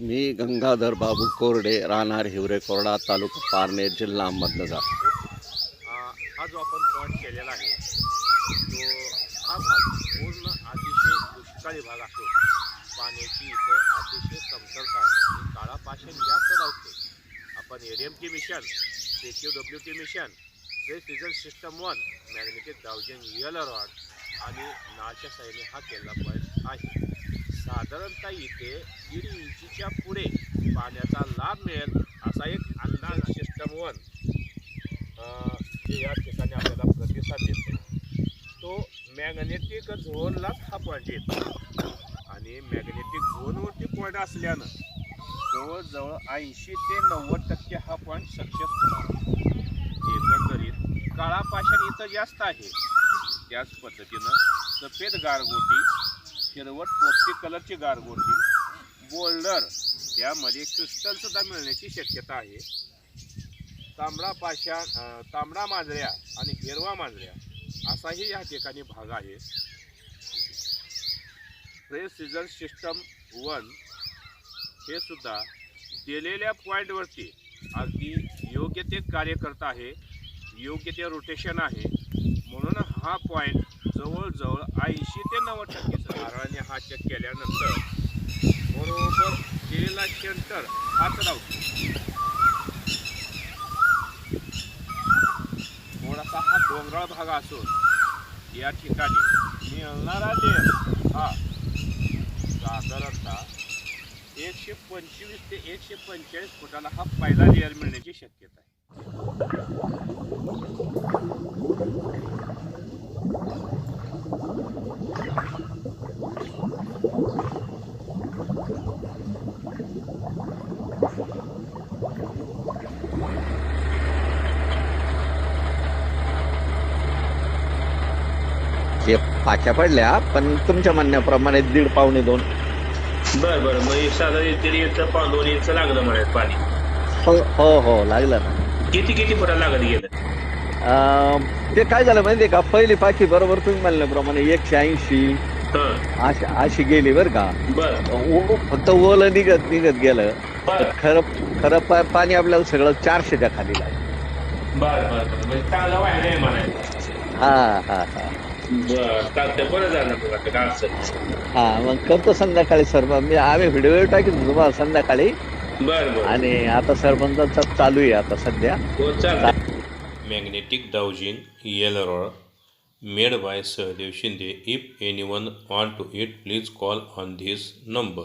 मी गंगाधर बाबू कोरडे राहणार हिवरे कोरडा तालुका पारनेर जिल्हा अहमदनगर. हा जो आपण पॉईंट केलेला आहे तो हा भाग पूर्ण अतिशय दुष्काळी भाग असतो. पाण्याची इथं अतिशय कमतरता आहे. काळापासून काळा पाषाण जास्त लावतो आपण A D M T mission K Q W T mission fresh result system one magnetic dowsing real rod आणि नाळच्या साईने हा केलेला पॉईंट आहे. साधारणतः इथे दीड इंचीच्या पुढे पाण्याचा लाभ मिळेल असा एक अंदाज सिस्टम वन जे या ठिकाणी आपल्याला प्रतिसाद देते. तो मॅग्नेटिक झोनलाच हा पॉईंट येतो आणि मॅग्नेटिक झोनवरती पॉईंट असल्यानं जवळजवळ ऐंशी ते नव्वद टक्के हा पॉईंट सक्सेस होणार एकंदरीत काळा पाषाण इथं जास्त आहे त्याच पद्धतीनं सफेद गारगोटी हिरवट पोपटी कलरची गारगोटी बोल्डर त्यामध्ये क्रिस्टलसुद्धा मिळण्याची शक्यता आहे. तांबडा पाषाण तांबडा मांजऱ्या आणि हिरवा मांजऱ्या असाही या ठिकाणी भाग आहे. फ्रेश सीझन सिस्टम वन हे सुद्धा दिलेल्या पॉईंटवरती अगदी योग्य ते कार्य करत आहे योग्य ते रोटेशन आहे. म्हणून हा पॉईंट जवळजवळ ऐंशी ते नव्वद टक्के हा चेक केल्यानंतर बरोबर केलेला सेंटर हाच राहतो थोडासा हा डोंगराळ भाग असून या ठिकाणी मिळणारा लेन हा साधारणतः एकशे पंचवीस ते एकशे पंचेचाळीस फुटाला हा पहिला लेअर मिळण्याची शक्यता आहे हे पाच्या पडल्या पण तुमच्या म्हणण्याप्रमाणे दीड पावणे दोन. बर बर. मग साधारण पाच दोन इंच लागलं म्हणायचं पाणी. हो हो हो लागलं ना. किती किती फुटाला लागत गेलं? अं, ते काय झालं माहितीये का? पहिली पाखी बरोबर तुम्ही म्हणल्याप्रमाणे एकशे ऐंशी. हं. अशी अशी गेली बरं का. बर. ओ- फक्त ओलं निघत निघत गेलं. बर. खरं खरं पा- पाणी आपल्याला सगळं चारशेच्या खाली लागलं. बर बर बर. म्हणजे चांगला म्हणायचं. हा हा हा. चालतंय बरं झालं मग आता काय असेल हा मग करतो संध्याकाळी सर. मी आम्ही व्हिडिओ टाकीत तुम्हाला संध्याकाळी. बर आणि आता सरपंचाचा चालू आहे आता सध्या. हो चालतंय magnetic dowsing L rod made by Sahdev Shinde if anyone want to it please call on this number